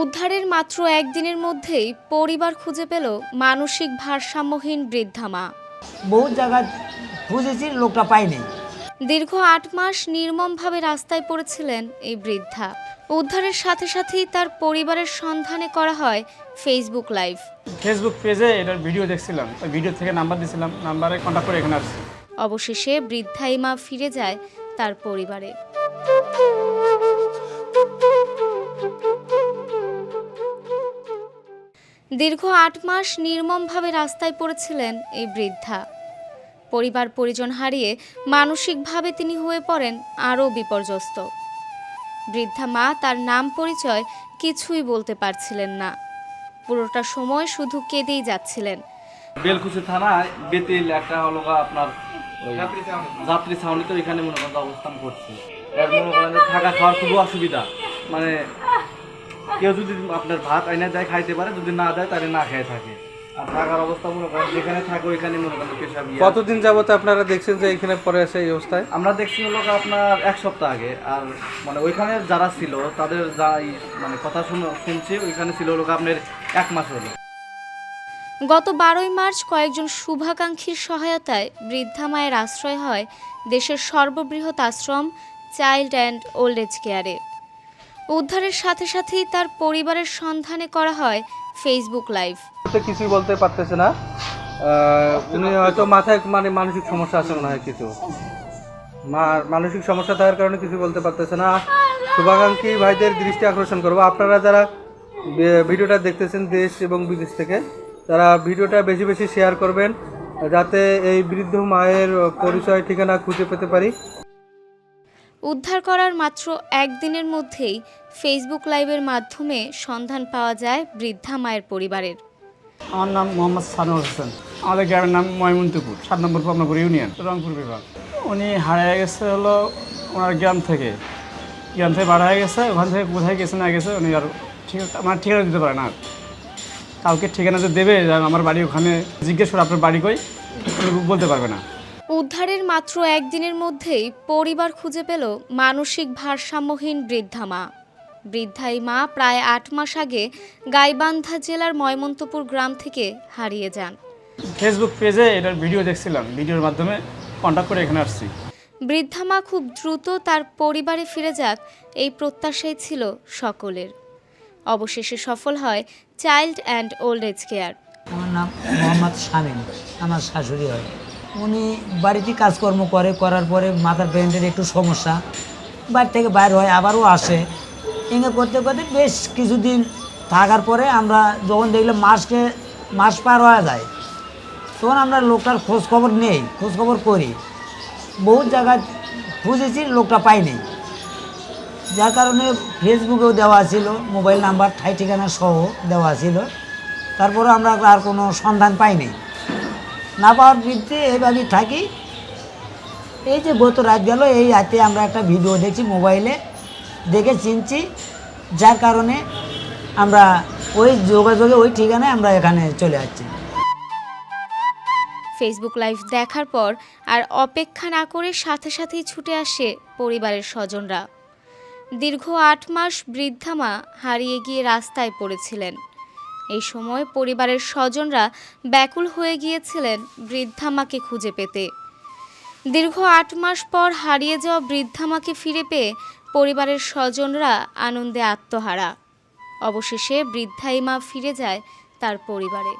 উদ্ধারের মাত্র একদিনের মধ্যেই পরিবার খুঁজে পেল মানসিক ভারসাম্যহীন বৃদ্ধা মা। বহু জায়গায় খুঁজেছি লোকটা পাইনি দীর্ঘ আট মাস নির্মমভাবে রাস্তায় পড়েছিলেন এই বৃদ্ধা। উদ্ধারের সাথে সাথেই তার পরিবারের সন্ধানে করা হয় ফেসবুক লাইভ ফেসবুক পেজে এটার ভিডিও দেখছিলাম। ওই ভিডিও থেকে নাম্বার দিয়েছিলাম নাম্বারে কন্ট্যাক্ট করে এখানে আসছি। অবশেষে বৃদ্ধাই মা ফিরে যায় তার পরিবারে। দীর্ঘ আট মাস নির্মমভাবে রাস্তায় পড়েছিলেন এই বৃদ্ধা। পরিবার পরিজন হারিয়ে মানসিকভাবে তিনি হয়ে পড়েন আরও বিপর্যস্ত। বৃদ্ধা মা তার নাম পরিচয় কিছুই বলতে পারছিলেন না। পুরোটা সময় শুধু কেঁদেই যাচ্ছিলেন। বেলকুচি থানায় বেতিল একটা হলো আপনার যাত্রী ছাউনি তো এখানে মনে করেন অবস্থান করছে। থাকা খাওয়ার খুব অসুবিধা। মানে কেউ যদি আপনার ভাত আইনা দেয় খাইতে পারে যদি না দেয় তাহলে না খেয়ে থাকে। আর থাকার অবস্থা মনে করেন যেখানে থাকে ওইখানে মনে করেন পেশাব কতদিন যাবত আপনারা দেখছেন যে এখানে পরে আছে এই অবস্থায়? আমরা দেখছি হলো আপনার এক সপ্তাহ আগে আর মানে ওইখানে যারা ছিল তাদের যা মানে কথা শুনে শুনছি ওইখানে ছিল হলো আপনার এক মাস হলো। গত বারোই মার্চ কয়েকজন শুভাকাঙ্ক্ষীর সহায়তায় বৃদ্ধা মায়ের আশ্রয় হয় দেশের সর্ববৃহৎ আশ্রম চাইল্ড অ্যান্ড ওল্ড এজ কেয়ারে। উদ্ধারের সাথে সাথেই তার পরিবারের সন্ধানে করা হয় ফেসবুক লাইভ কিছুই বলতে পারতেছে না। উনি হয়তো মাথায় মানে মানসিক সমস্যা আছে মনে হয় কিছু। মানসিক সমস্যা থাকার কারণে কিছু বলতে পারতেছে না। শুভাকাঙ্ক্ষী ভাইদের দৃষ্টি আকর্ষণ করব। আপনারা যারা ভিডিওটা দেখতেছেন দেশ এবং বিদেশ থেকে, তারা ভিডিওটা বেশি বেশি শেয়ার করবেন, যাতে এই বৃদ্ধ মায়ের পরিচয়, ঠিকানা খুঁজে পেতে পারি। উদ্ধার করার মাত্র একদিনের মধ্যেই ফেসবুক লাইভের মাধ্যমে সন্ধান পাওয়া যায় বৃদ্ধা মায়ের পরিবারের। আমার নাম মোহাম্মদ সানোর হোসেন। আমাদের গ্রামের নাম ময়মন্তপুর সাত নম্বর পাবনাপুর ইউনিয়ন, রংপুর বিভাগ। উনি হারিয়ে গেছে হলো ওনার গ্রাম থেকে। গ্রাম থেকে বার হয়ে গেছে, ওখান থেকে কোথায় গেছে না গেছে উনি আর ঠিক আমার ঠিকানা দিতে পারে না। কাউকে ঠিকানা যে দেবে আমার বাড়ি ওখানে জিজ্ঞেস করে আপনার বাড়ি কই বলতে পারবে না। উদ্ধারের মাত্র একদিনের মধ্যেই পরিবার খুঁজে পেল মানসিক ভারসাম্যহীন বৃদ্ধা মা। বৃদ্ধা এই মা প্রায় আট মাস আগে গাইবান্ধা জেলার ময়মন্তপুর গ্রাম থেকে হারিয়ে যান। ফেসবুক পেজে এটার ভিডিও দেখছিলাম। ভিডিওর মাধ্যমে কন্ট্যাক্ট করে এখানে আসছি। বৃদ্ধা মা খুব দ্রুত তার পরিবারে ফিরে যাক এই প্রত্যাশাই ছিল সকলের। অবশেষে সফল হয় child and old age care আমার নাম মোহাম্মদ শামীম। আমার শাশুড়ি হয়। উনি বাড়িতে কাজকর্ম করে, করার পরে মাথার ব্রেনের একটু সমস্যা। বাড়ি থেকে বাইর হয় আবারও আসে। এঙ্গে করতে করতে বেশ কিছুদিন থাকার পরে আমরা যখন দেখলাম মাসকে, মাস পার হয়ে যায়, তখন আমরা লোকটার খোঁজ খবর নেই খোঁজ খবর করি। বহু জায়গায় খুঁজেছি, লোকটা পাইনি। যার কারণে ফেসবুকেও দেওয়া ছিল, মোবাইল নাম্বার, ঠাই ঠিকানা সহ দেওয়া ছিল। তারপরে আমরা আর কোনো সন্ধান পাইনি। না পাওয়ার ভিত্তিতে এইভাবেই থাকি। এই যে গত রাত গেল, এই রাতে আমরা একটা ভিডিও দেখছি মোবাইলে, দেখে চিনছি, যার কারণে আমরা ওই যোগাযোগে, ওই ঠিকানায় আমরা এখানে চলে যাচ্ছি ফেসবুক লাইভ দেখার পর আর অপেক্ষা না করে সাথে সাথেই ছুটে আসে পরিবারের স্বজনরা। দীর্ঘ আট মাস বৃদ্ধা মা হারিয়ে গিয়ে রাস্তায় পড়েছিলেন। এই সময় পরিবারের স্বজনরা ব্যাকুল হয়ে গিয়েছিলেন বৃদ্ধা মাকে খুঁজে পেতে। দীর্ঘ আট মাস পর হারিয়ে যাওয়া বৃদ্ধা মাকে ফিরে পেয়ে পরিবারের স্বজনরা আনন্দে আত্মহারা। অবশেষে বৃদ্ধাই মা ফিরে যায় তার পরিবারে।